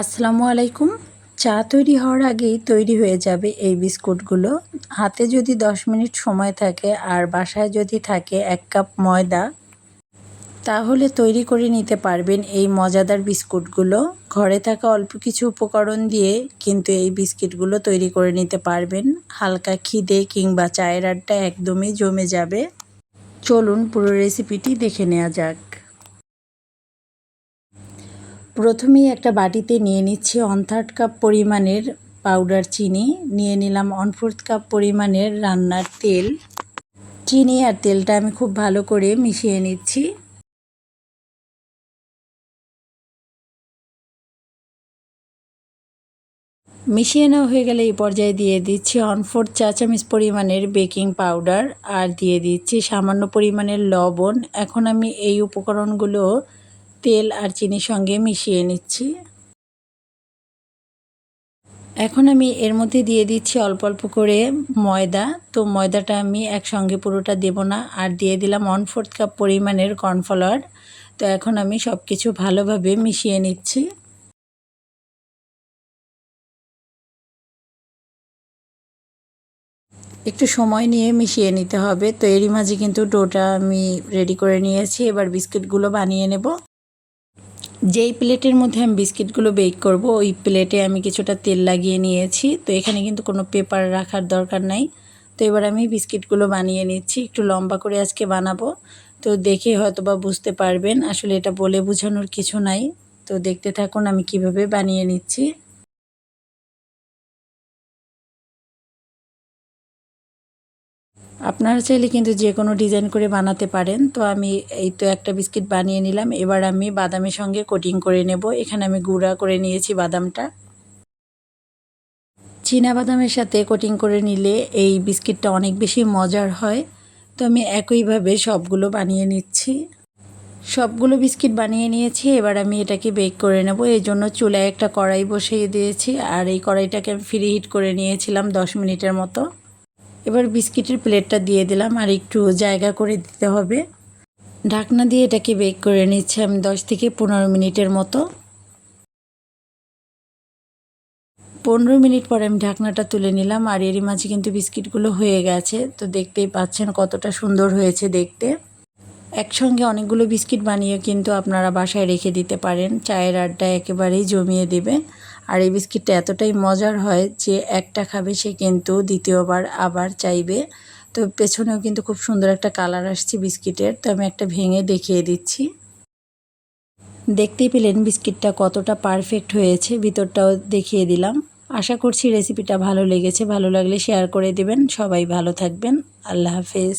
আসসালামু আলাইকুম। চা তৈরি হওয়ার আগেই তৈরি হয়ে যাবে এই বিস্কুটগুলো। হাতে যদি 10 মিনিট সময় থাকে আর বাসায় যদি থাকে এক কাপ ময়দা, তাহলে তৈরি করে নিতে পারবেন এই মজাদার বিস্কুটগুলো। ঘরে থাকা অল্প কিছু উপকরণ দিয়ে কিন্তু এই বিস্কিটগুলো তৈরি করে নিতে পারবেন। হালকা খিদে কিংবা চায়ের আড্ডা একদমই জমে যাবে। চলুন পুরো রেসিপিটি দেখে নেওয়া যাক। প্রথমেই একটা বাটিতে নিয়ে নিচ্ছি ওয়ান থার্ড কাপ পরিমাণের পাউডার চিনি। নিয়ে নিলাম ওয়ান ফোর্থ কাপ পরিমাণের রান্নার তেল। চিনি আর তেলটা আমি খুব ভালো করে মিশিয়ে নিচ্ছি। মিশিয়ে নেওয়া হয়ে গেলে এই পর্যায়ে দিয়ে দিচ্ছি ওয়ান ফোর্থ চা চামচ পরিমাণের বেকিং পাউডার আর দিয়ে দিচ্ছি সামান্য পরিমাণের লবণ। এখন আমি এই উপকরণগুলো তেল আর চিনির সঙ্গে মিশিয়ে নিচ্ছি। এখন আমি এর মধ্যে দিয়ে দিচ্ছি অল্প অল্প করে ময়দা। তো ময়দাটা আমি একসঙ্গে পুরোটা দেব না। আর দিয়ে দিলাম ওয়ান ফোর্থ কাপ পরিমাণের কর্নফ্লাওয়ার তো এখন আমি সব কিছু ভালোভাবে মিশিয়ে নিচ্ছি। একটু সময় নিয়ে মিশিয়ে নিতে হবে। তো এরই মাঝে কিন্তু ডোটা আমি রেডি করে নিয়েছি। এবার বিস্কিটগুলো বানিয়ে নেব। যেই প্লেটের মধ্যে আমি বিস্কিটগুলো বেক করব, ওই প্লেটে আমি কিছুটা তেল লাগিয়ে নিয়েছি। তো এখানে কিন্তু কোনো পেপার রাখার দরকার নাই। তো এবার আমি বিস্কিটগুলো বানিয়ে নিচ্ছি, একটু লম্বা করে আজকে বানাবো। তো দেখে হয়তো বা বুঝতে পারবেন, আসলে এটা বলে বোঝানোর কিছু নাই। তো দেখতে থাকুন আমি কীভাবে বানিয়ে নিচ্ছি। আপনারা চাইলে কিন্তু যে কোনো ডিজাইন করে বানাতে পারেন। তো আমি এই তো একটা বিস্কিট বানিয়ে নিলাম। এবার আমি বাদামের সঙ্গে কোটিং করে নেব। এখানে আমি গুঁড়া করে নিয়েছি বাদামটা। বাদামের সাথে কোটিং করে নিলে এই বিস্কিটটা অনেক বেশি মজার হয়। তো আমি একইভাবে সবগুলো বানিয়ে নিচ্ছি। সবগুলো বিস্কিট বানিয়ে নিয়েছি। এবার আমি এটাকে বেক করে নেব। এই জন্য চুলায় একটা কড়াই বসিয়ে দিয়েছি। আর এই কড়াইটাকে আমি ফ্রি হিট করে নিয়েছিলাম দশ মিনিটের মতো। এবার বিস্কিটের প্লেটটা দিয়ে দিলাম আর একটু জায়গা করে দিতে হবে। ঢাকনা দিয়ে এটাকে বেক করে নিচ্ছি আমি দশ থেকে পনেরো মিনিটের মতো। পনেরো মিনিট পরে আমি ঢাকনাটা তুলে নিলাম আর এরই মাঝে কিন্তু বিস্কিটগুলো হয়ে গেছে। তো দেখতেই পাচ্ছেন কতটা সুন্দর হয়েছে দেখতে। একসঙ্গে অনেকগুলো বিস্কিট বানিয়ে কিন্তু আপনারা বাসায় রেখে দিতে পারেন। চায়ের আড্ডা একেবারেই জমিয়ে দেবে। আর এই বিস্কিটটা এতটাই মজার হয় যে একটা খাবে সে কিন্তু দ্বিতীয়বার আবার চাইবে। তো পেছনেও কিন্তু খুব সুন্দর একটা কালার আসছে বিস্কিটের। তো আমি একটা ভেঙে দেখিয়ে দিচ্ছি। দেখতেই পেলেন বিস্কিটটা কতটা পারফেক্ট হয়েছে, ভিতরটাও দেখিয়ে দিলাম। আশা করছি রেসিপিটা ভালো লেগেছে, ভালো লাগলে শেয়ার করে দেবেন। সবাই ভালো থাকবেন। আল্লাহ হাফেজ।